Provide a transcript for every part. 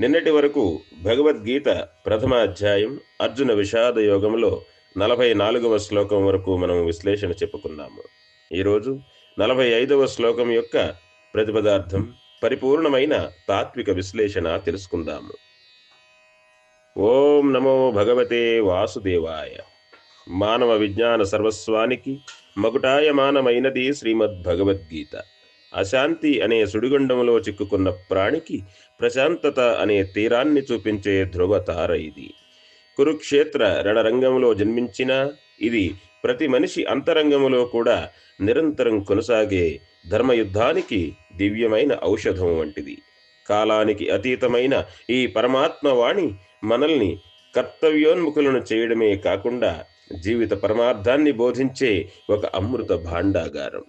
నిన్నటి వరకు భగవద్గీత ప్రథమ అధ్యాయం అర్జున విషాద యోగంలో నలభై నాలుగవ శ్లోకం వరకు మనం విశ్లేషణ చెప్పుకున్నాము ఈరోజు నలభై ఐదవ శ్లోకం యొక్క ప్రతిపదార్థం పరిపూర్ణమైన తాత్విక విశ్లేషణ తెలుసుకుందాము. ఓం నమో భగవతే వాసుదేవాయ. మానవ విజ్ఞాన సర్వస్వానికి మగుటాయమానమైనది శ్రీమద్ భగవద్గీత అశాంతి అనే సుడిగుండంలో చిక్కుకున్న ప్రాణికి ప్రశాంతత అనే తీరాన్ని చూపించే ధ్రువ తార ఇది. కురుక్షేత్ర రణరంగంలో జన్మించిన ఇది ప్రతి మనిషి అంతరంగంలో కూడా నిరంతరం కొనసాగే ధర్మయుద్ధానికి దివ్యమైన ఔషధం వంటిది. కాలానికి అతీతమైన ఈ పరమాత్మవాణి మనల్ని కర్తవ్యోన్ముఖులను చేయడమే కాకుండా జీవిత పరమార్థాన్ని బోధించే ఒక అమృత భాండాగారం.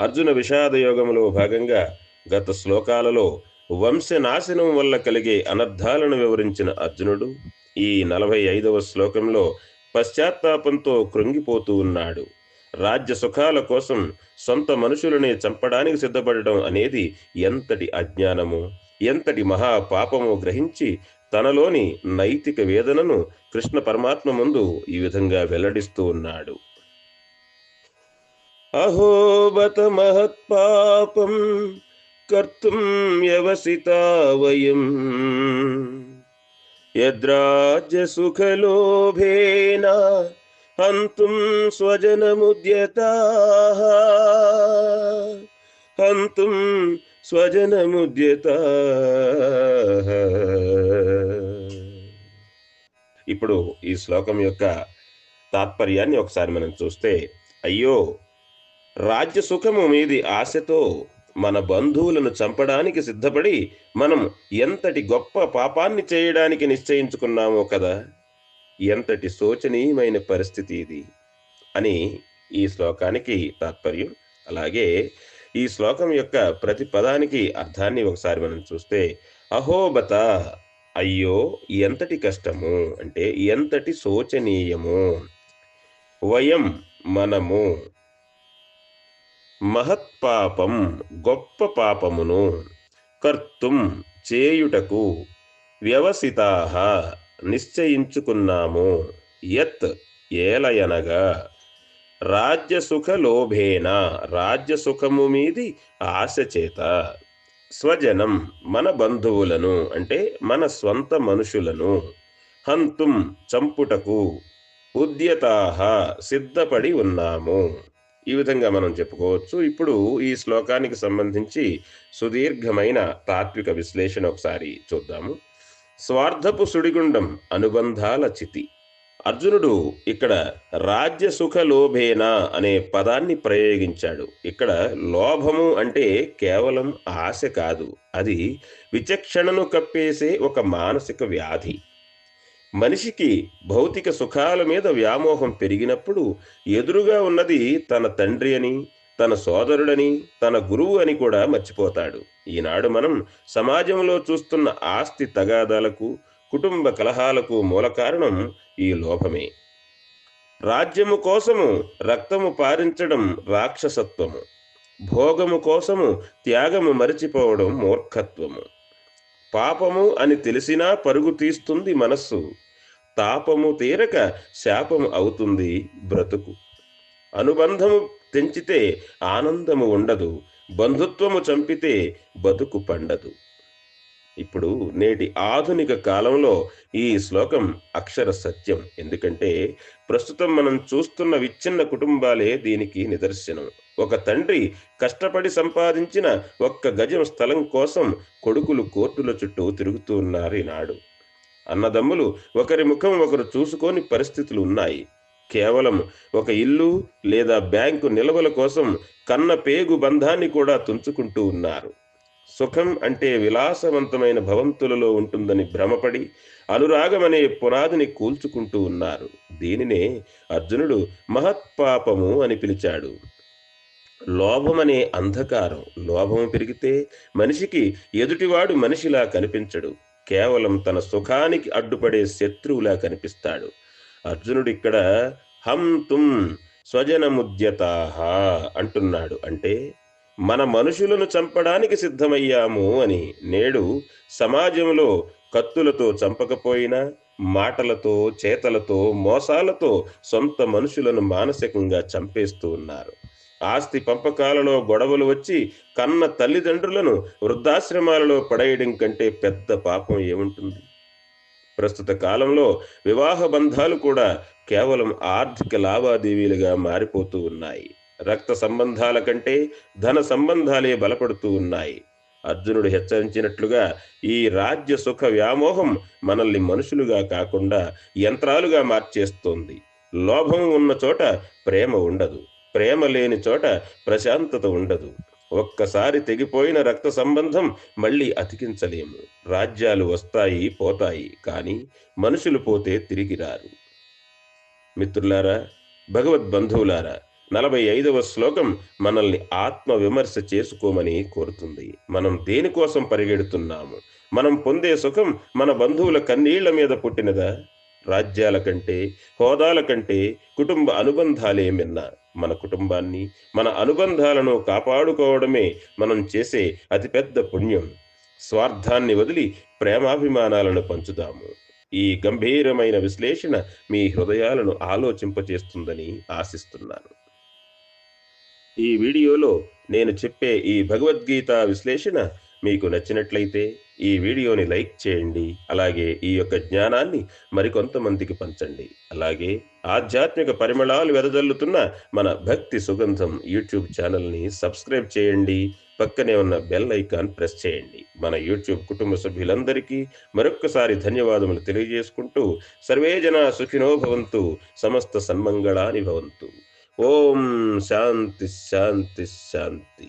అర్జున విషాదయోగములో భాగంగా గత శ్లోకాలలో వంశనాశనం వల్ల కలిగే అనర్థాలను వివరించిన అర్జునుడు ఈ నలభై ఐదవ శ్లోకంలో పశ్చాత్తాపంతో కృంగిపోతూ ఉన్నాడు. రాజ్య సుఖాల కోసం సొంత మనుషులనే చంపడానికి సిద్ధపడడం అనేది ఎంతటి అజ్ఞానము ఎంతటి మహాపాపము గ్రహించి తనలోని నైతిక వేదనను కృష్ణ పరమాత్మ ముందు ఈ విధంగా వెల్లడిస్తూ ఉన్నాడు. అహోబత మహత్పాపం కర్తుం వ్యవసితా వయం యద్రాజ్యసుఖలోభేన హంతుం స్వజనముద్యతా హంతుం స్వజనముద్యతా ఇప్పుడు ఈ శ్లోకం యొక్క తాత్పర్యాన్ని ఒకసారి మనం చూస్తే అయ్యో రాజ్య సుఖము మీది ఆశతో మన బంధువులను చంపడానికి సిద్ధపడి మనం ఎంతటి గొప్ప పాపాన్ని చేయడానికి నిశ్చయించుకున్నామో కదా ఎంతటి శోచనీయమైన పరిస్థితి ఇది అని ఈ శ్లోకానికి తాత్పర్యం. అలాగే ఈ శ్లోకం యొక్క ప్రతి పదానికి అర్థాన్ని ఒకసారి మనం చూస్తే అహోబత అయ్యో ఎంతటి కష్టము అంటే ఎంతటి శోచనీయము వయం మనము మహత్పాపం గొప్ప పాపమును కర్తుం చేయుటకు వ్యవసితాహ నిశ్చయించుకున్నాము యత్ ఏలయనగా. రాజ్యసుఖ లోభేన రాజ్యసుఖము మీది ఆశ చేత. స్వజనం మన బంధువులను అంటే మన స్వంత మనుషులను హంతుం చంపుటకు ఉద్యతాహ సిద్ధపడి ఉన్నాము. ఈ విధంగా మనం చెప్పుకోవచ్చు. ఇప్పుడు ఈ శ్లోకానికి సంబంధించి సుదీర్ఘమైన తాత్విక విశ్లేషణ ఒకసారి చూద్దాము. స్వార్థపు సుడిగుండం అనుబంధాల చితి. అర్జునుడు ఇక్కడ రాజ్య సుఖ లోభేనా అనే పదాన్ని ప్రయోగించాడు. ఇక్కడ లోభము అంటే కేవలం ఆశ కాదు. అది విచక్షణను కప్పేసే ఒక మానసిక వ్యాధి. మనిషికి భౌతిక సుఖాల మీద వ్యామోహం పెరిగినప్పుడు ఎదురుగా ఉన్నది తన తండ్రి అని తన సోదరుడని తన గురువు అని కూడా మర్చిపోతాడు. ఈనాడు మనం సమాజంలో చూస్తున్న ఆస్తి తగాదాలకు కుటుంబ కలహాలకు మూల కారణం ఈ లోపమే రాజ్యము కోసము రక్తము పారించడం రాక్షసత్వము. భోగము కోసము త్యాగము మరిచిపోవడం మూర్ఖత్వము. పాపము అని తెలిసినా పరుగు తీస్తుంది మనస్సు. తాపము తీరక శాపము అవుతుంది బ్రతుకు. అనుబంధము తెంచితే ఆనందము ఉండదు బంధుత్వము చంపితే బతుకు పండదు. ఇప్పుడు నేటి ఆధునిక కాలంలో ఈ శ్లోకం అక్షర సత్యం. ఎందుకంటే ప్రస్తుతం మనం చూస్తున్న విచ్ఛిన్న కుటుంబాలే దీనికి నిదర్శనం. ఒక తండ్రి కష్టపడి సంపాదించిన ఒక్క గజం స్థలం కోసం కొడుకులు కోర్టుల చుట్టూ తిరుగుతూ ఉన్నారు ఈనాడు. అన్నదమ్ములు ఒకరి ముఖం ఒకరు చూసుకొని పరిస్థితులు ఉన్నాయి. కేవలం ఒక ఇల్లు లేదా బ్యాంకు నిల్వల కోసం కన్న పేగు బంధాన్ని కూడా తుంచుకుంటూ ఉన్నారు. సుఖం అంటే విలాసవంతమైన భవంతులలో ఉంటుందని భ్రమపడి అనురాగమనే పునాదిని కూల్చుకుంటూ ఉన్నారు. దీనినే అర్జునుడు మహత్పాపము అని పిలిచాడు. లోభమనే అంధకారం. లోభం పెరిగితే మనిషికి ఎదుటివాడు మనిషిలా కనిపించడు. కేవలం తన సుఖానికి అడ్డుపడే శత్రువులా కనిపిస్తాడు. అర్జునుడు ఇక్కడ హం తుమ్ స్వజనముద్యతాహ అంటున్నాడు. అంటే మన మనుషులను చంపడానికి సిద్ధమయ్యాము అని నేడు సమాజంలో కత్తులతో చంపకపోయినా మాటలతో చేతలతో మోసాలతో సొంత మనుషులను మానసికంగా చంపేస్తూ ఉన్నారు. ఆస్తి పంపకాలలో గొడవలు వచ్చి కన్న తల్లిదండ్రులను వృద్ధాశ్రమాలలో పడేయడం కంటే పెద్ద పాపం ఏముంటుంది? ప్రస్తుత కాలంలో వివాహ బంధాలు కూడా కేవలం ఆర్థిక లావాదేవీలుగా మారిపోతూ ఉన్నాయి. రక్త సంబంధాల కంటే ధన సంబంధాలే బలపడుతూ ఉన్నాయి. అర్జునుడు హెచ్చరించినట్లుగా ఈ రాజ్య సుఖ వ్యామోహం మనల్ని మనుషులుగా కాకుండా యంత్రాలుగా మార్చేస్తోంది. లోభం ఉన్న చోట ప్రేమ ఉండదు. ప్రేమ లేని చోట ప్రశాంతత ఉండదు. ఒక్కసారి తెగిపోయిన రక్త సంబంధం మళ్ళీ అతికించలేము. రాజ్యాలు వస్తాయి పోతాయి కానీ మనుషులు పోతే తిరిగి రారు. మిత్రులారా భగవద్బంధువులారా నలభై ఐదవ శ్లోకం మనల్ని ఆత్మ విమర్శ చేసుకోమని కోరుతుంది. మనం దేనికోసం పరిగెడుతున్నాము? మనం పొందే సుఖం మన బంధువుల కన్నీళ్ళ మీద పుట్టినదా? రాజ్యాల కంటే హోదాల కంటే కుటుంబ అనుబంధాలే మన కుటుంబాన్ని మన అనుబంధాలను కాపాడుకోవడమే మనం చేసే అతిపెద్ద పుణ్యం. స్వార్థాన్ని వదిలి ప్రేమాభిమానాలను పంచుదాము. ఈ గంభీరమైన విశ్లేషణ మీ హృదయాలను ఆలోచింపచేస్తుందని ఆశిస్తున్నాను. ఈ వీడియోలో నేను చెప్పే ఈ భగవద్గీత విశ్లేషణ మీకు నచ్చినట్లయితే ఈ వీడియోని లైక్ చేయండి అలాగే ఈ యొక్క జ్ఞానాన్ని మరికొంతమందికి పంచండి. అలాగే ఆధ్యాత్మిక పరిమళాలు వెదజల్లుతున్న మన భక్తి సుగంధం యూట్యూబ్ ఛానల్ని సబ్స్క్రైబ్ చేయండి పక్కనే ఉన్న బెల్ ఐకాన్ ప్రెస్ చేయండి. మన యూట్యూబ్ కుటుంబ సభ్యులందరికీ మరొక్కసారి ధన్యవాదములు తెలియజేసుకుంటూ సర్వేజన సుఖినో భవంతు సమస్త సన్మంగళాని భవంతు. ఓం శాంతి శాంతి శాంతి.